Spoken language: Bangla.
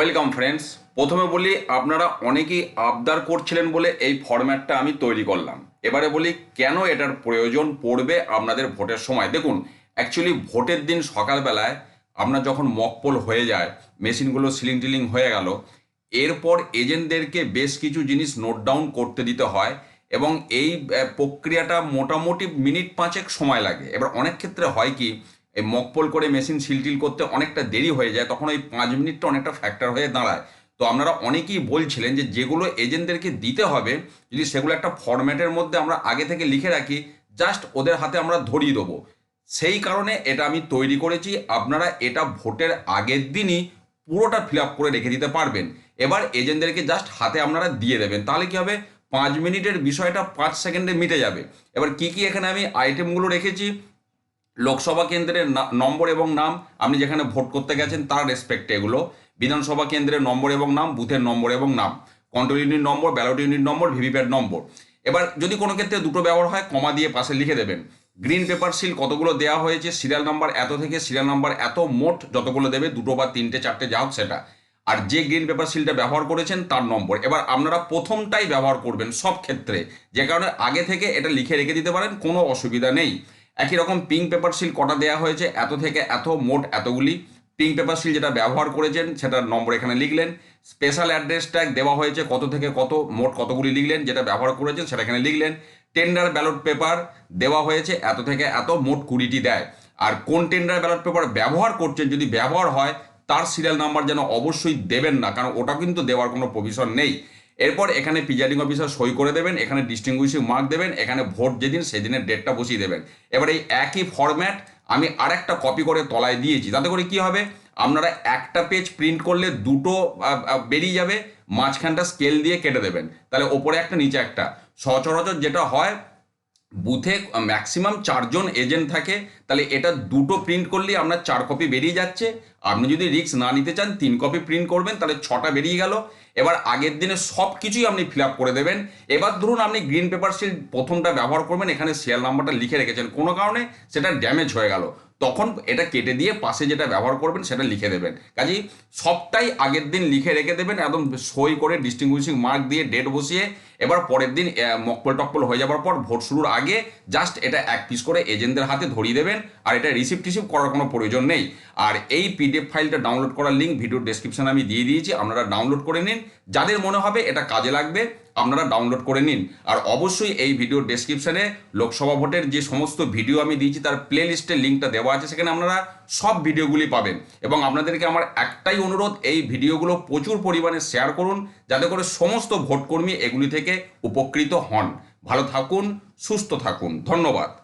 ওয়েলকাম ফ্রেন্ডস প্রথমে বলি, আপনারা অনেকেই আবদার করছিলেন বলে এই ফরম্যাটটা আমি তৈরি করলাম। এবারে বলি, কেন এটার প্রয়োজন পড়বে আপনাদের ভোটের সময়? দেখুন অ্যাকচুয়ালি ভোটের দিন সকালবেলায় আপনার যখন মকপোল হয়ে যায়, মেশিনগুলো সিলিং টিলিং হয়ে গেল, এরপর এজেন্টদেরকে বেশ কিছু জিনিস নোট ডাউন করতে দিতে হয় এবং এই প্রক্রিয়াটা মোটামুটি মিনিট পাঁচেক সময় লাগে। এবার অনেক ক্ষেত্রে হয় কি এই মকপোল করে মেশিন সিলটিল করতে অনেকটা দেরি হয়ে যায়, তখন ওই পাঁচ মিনিটটা অনেকটা ফ্যাক্টর হয়ে দাঁড়ায়। তো আপনারা অনেকেই বলছিলেন যে যেগুলো এজেন্টদেরকে দিতে হবে, যদি সেগুলো একটা ফরম্যাটের মধ্যে আমরা আগে থেকে লিখে রাখি জাস্ট ওদের হাতে আমরা ধরিয়ে দেবো। সেই কারণে এটা আমি তৈরি করেছি, আপনারা এটা ভোটের আগের দিনই পুরোটা ফিল আপ করে রেখে দিতে পারবেন। এবার এজেন্টদেরকে জাস্ট হাতে আপনারা দিয়ে দেবেন, তাহলে কী হবে? পাঁচ মিনিটের বিষয়টা পাঁচ সেকেন্ডে মিটে যাবে। এবার কি কি এখানে আমি আইটেমগুলো রেখেছি? লোকসভা কেন্দ্রের নম্বর এবং নাম আপনি যেখানে ভোট করতে গেছেন তার রেসপেক্টে এগুলো। বিধানসভা কেন্দ্রের নম্বর এবং নাম, বুথের নম্বর এবং নাম control unit number ballot unit number, VVPAT number. এবার যদি কোনো ক্ষেত্রে দুটো ব্যবহার হয়, কমা দিয়ে পাশে লিখে দেবেন। গ্রিন পেপার সিল কতগুলো দেওয়া হয়েছে সিরিয়াল নাম্বার এত থেকে সিরিয়াল নাম্বার এত মোট যতগুলো দেবে, দুটো বা তিনটে, চারটে, যা হোক সেটা। আর যে গ্রিন পেপার সিলটা ব্যবহার করেছেন তার নম্বর। এবার আপনারা প্রথমটাই ব্যবহার করবেন সব ক্ষেত্রে। যে কারণে আগে থেকে এটা লিখে রেখে দিতে পারেন, কোনো অসুবিধা নেই। একই রকম পিঙ্ক পেপার সিল কটা দেওয়া হয়েছে? এত থেকে এত, মোট এতগুলি। পিঙ্ক পেপার সিল যেটা ব্যবহার করেছেন, সেটার নম্বর এখানে লিখলেন। স্পেশাল অ্যাড্রেস ট্যাগ দেওয়া হয়েছে কত থেকে কত, মোট কতগুলি লিখলেন, যেটা ব্যবহার করেছেন, সেটা এখানে লিখলেন। টেন্ডার ব্যালট পেপার দেওয়া হয়েছে, এত থেকে এত, মোট কুড়িটি দেয়। আর কোন টেন্ডার ব্যালট পেপার ব্যবহার করছেন, যদি ব্যবহার হয়, তার সিরিয়াল নাম্বার যেন অবশ্যই দেবেন না, কারণ ওটা কিন্তু দেওয়ার কোনো প্রভিশন নেই। এরপর এখানে প্রিজাইডিং অফিসার সই করে দেবেন, এখানে ডিস্টিংগুইশিং মার্ক দেবেন, এখানে ভোট যেদিন সেদিনের ডেটটা বসিয়ে দেবেন। এবার এই একই ফরম্যাট আমি আরেকটা কপি করে তলায় দিয়েছি। তাতে করে কি হবে? আপনারা একটা পেজ প্রিন্ট করলে দুটো বেরিয়ে যাবে, মাঝখানটা স্কেল দিয়ে কেটে দেবেন। তাহলে ওপরে একটা, নিচে একটা। সচরাচর যেটা হয় বুথে ম্যাক্সিমাম চারজন এজেন্ট থাকে, তাহলে এটা দুটো প্রিন্ট করলে আপনার চার কপি বেরিয়ে যাচ্ছে। আপনি যদি রিক্স না নিতে চান, তিন কপি প্রিন্ট করবেন, তাহলে ছটা বেরিয়ে গেল। এবার আগের দিনে সব কিছুই আপনি ফিল করে দেবেন। এবার ধরুন আপনি গ্রিন পেপার শিল প্রথমটা ব্যবহার করবেন, এখানে শেয়ার নাম্বারটা লিখে রেখেছেন। কোনো কারণে সেটা ড্যামেজ হয়ে গেল। তখন এটা কেটে দিয়ে পাশে যেটা ব্যবহার করবেন সেটা লিখে দেবেন। কাজেই সবটাই আগের দিন লিখে রেখে দেবেন, একদম সই করে ডিস্টিংগুইশিং মার্ক দিয়ে ডেট বসিয়ে এবার পরের দিন মকপল টকপল হয়ে যাওয়ার পর ভোট শুরুর আগে জাস্ট এটা এক পিস করে এজেন্টদের হাতে ধরিয়ে দেবেন আর এটা রিসিভ টিসিভ করার কোনো প্রয়োজন নেই। আর এই পিডিএফ ফাইলটা ডাউনলোড করার লিঙ্ক ভিডিও ডেসক্রিপশনে আমি দিয়ে দিয়েছি, আপনারা ডাউনলোড করে নিন। যাদের মনে হবে এটা কাজে লাগবে আপনারা ডাউনলোড করে নিন। আর অবশ্যই এই ভিডিও ডেসক্রিপশানে লোকসভা ভোটের যে সমস্ত ভিডিও আমি দিয়েছি, তার প্লে লিস্টের লিঙ্কটা দেওয়া আছে, সেখানে আপনারা সব ভিডিওগুলি পাবেন। এবং আপনাদেরকে আমার একটাই অনুরোধ, এই ভিডিওগুলো প্রচুর পরিমাণে শেয়ার করুন, যাতে করে সমস্ত ভোটকর্মী এগুলি থেকে উপকৃত হন। ভালো থাকুন, সুস্থ থাকুন। ধন্যবাদ।